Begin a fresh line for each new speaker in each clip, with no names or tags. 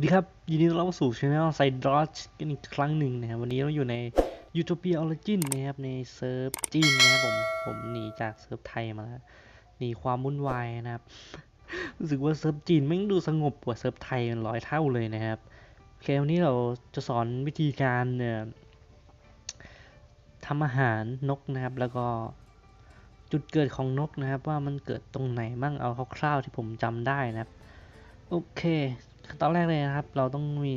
ดีครับ ยินดีต้อนรับสู่ช่องไซดรอชกันอีกครั้งหนึ่งนะครับ วันนี้เราอยู่ใน Utopia Origin นะครับ ในเซิร์ฟจีนนะครับผม ผมหนีจากเซิร์ฟไทยมาแล้วหนีความวุ่นวายนะครับ รู้สึกว่าเซิร์ฟจีนแม่งดูสงบกว่าเซิร์ฟไทยเป็นร้อยเท่าเลยนะครับโอเควันนี้เราจะสอนวิธีการเนี่ยทำอาหารนกนะครับ แล้วก็จุดเกิดของนกนะครับ ว่ามันเกิดตรงไหนบ้างเอาคร่าวๆที่ผมจำได้นะครับโอเค ขั้นตอนแรกเลยนะครับ เราต้องมี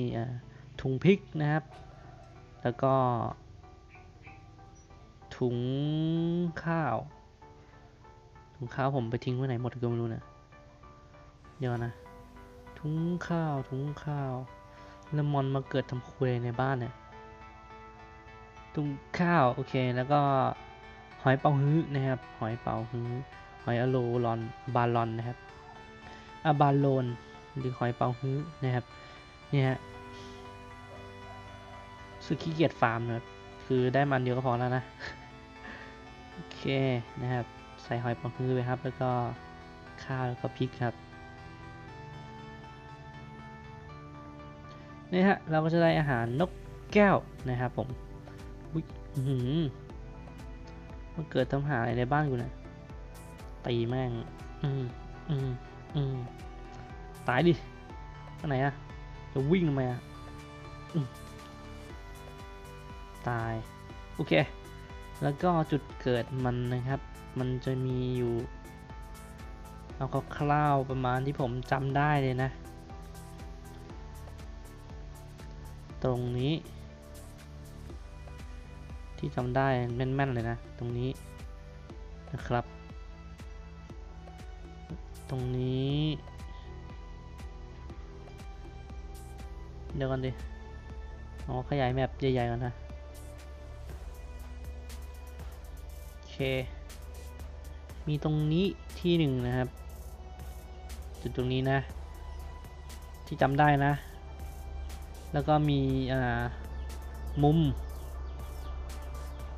ถุงพริกนะครับ แล้วก็ ถุงข้าว ถุงข้าวผมไปทิ้งไว้ไหนหมดก็ไม่รู้นะเดี๋ยวนะ ถุงข้าว ถุงข้าวแล้วมอนมาเกิดทำคุยในบ้านเนี่ยถุงข้าว โอเค แล้วก็หอยเป๋าฮื้อนะครับ หอยเป๋าฮื้อหอยอโลลอน บาลอนนะครับอะบาโลน หรือหอยเป๋าฮื้อนะครับเนี่ยฮะสึกขี้เกียจฟาร์มนะครับคือได้มันเดียวก็พอแล้วนะ โอเคนะครับ ใส่หอยเป๋าฮื้อไปครับ แล้วก็ข้าวแล้วก็พริกครับนี่ฮะเราก็จะได้อาหารนกแก้วนะครับผมอุ๊ยหือมันเกิดทำหาอะไรในบ้านกูนะตีแม่ง อืมอืมอืม ตายดิไปไหนอะจะวิ่งทำไมอะตาย โอเค แล้วก็จุดเกิดมันนะครับ มันจะมีอยู่ เอาคร่าวๆประมาณที่ผมจำได้เลยนะ ตรงนี้ ที่จำได้แม่นๆเลยนะ ตรงนี้นะครับ ตรงนี้ เดี๋ยวกันดิ อ๋อ ขยายแมปใหญ่ๆก่อนนะ โอเค มีตรงนี้ที่หนึ่งนะครับ จุดตรงนี้นะ ที่จำได้นะ แล้วก็มี อ่า มุม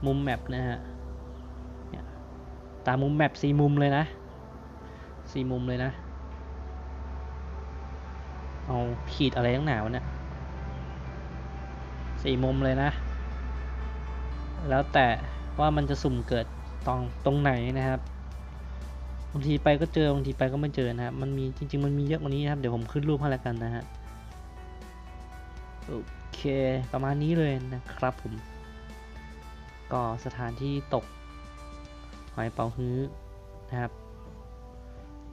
มุมแมปนะฮะตามมุมแมปสี่มุมเลยนะสี่มุมเลยนะ เอาขีดอะไรตั้งหนาวเนี่ย สี่มุมเลยนะ แล้วแต่ว่ามันจะสุ่มเกิดตรงตรงไหนนะครับบางทีไปก็เจอบางทีไปก็ไม่เจอนะครับ มันมีจริง ๆ มันมีเยอะกว่านี้นะครับ เดี๋ยวผมขึ้นรูปให้แล้วกันนะฮะ โอเค ประมาณนี้เลยนะครับผม ก็สถานที่ตกหอยเป๋าฮื้อนะครับ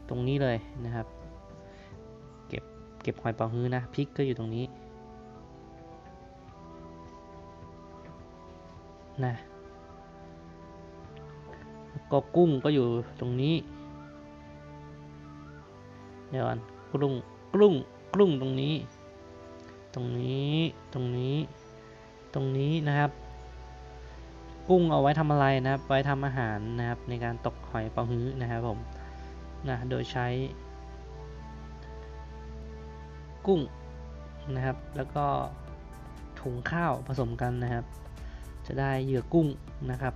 ตรงนี้เลยนะครับ เก็บเก็บหอยเป๋าฮื้อนะพริกก็อยู่ตรงนี้ นะก็กุ้งก็อยู่ตรงนี้ เดี๋ยวก่อนกุ้งกุ้งกุ้งตรงนี้ ตรงนี้ตรงนี้ ตรงนี้นะครับ กุ้งเอาไว้ทำอะไรนะครับ ไว้ทำอาหารนะครับ ในการตกหอยเป๋าฮื้อนะครับผมนะโดยใช้ กุ้งนะครับ แล้วก็ถุงข้าวผสมกันนะครับ จะได้เหยื่อกุ้งนะครับ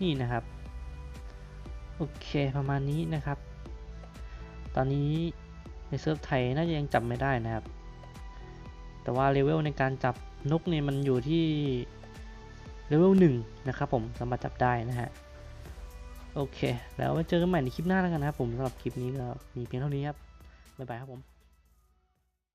นี่นะครับ โอเคประมาณนี้นะครับ ตอนนี้ในเซิร์ฟไทยน่าจะยังจับไม่ได้นะครับ แต่ว่าเลเวลในการจับนกเนี่ยมันอยู่ที่เลเวลหนึ่งนะครับผมสามารถจับได้นะฮะโอเค แล้วไว้เจอกันใหม่ในคลิปหน้าแล้วกันนะครับผมสำหรับคลิปนี้ก็มีเพียงเท่านี้ครับ บ๊ายบายครับผม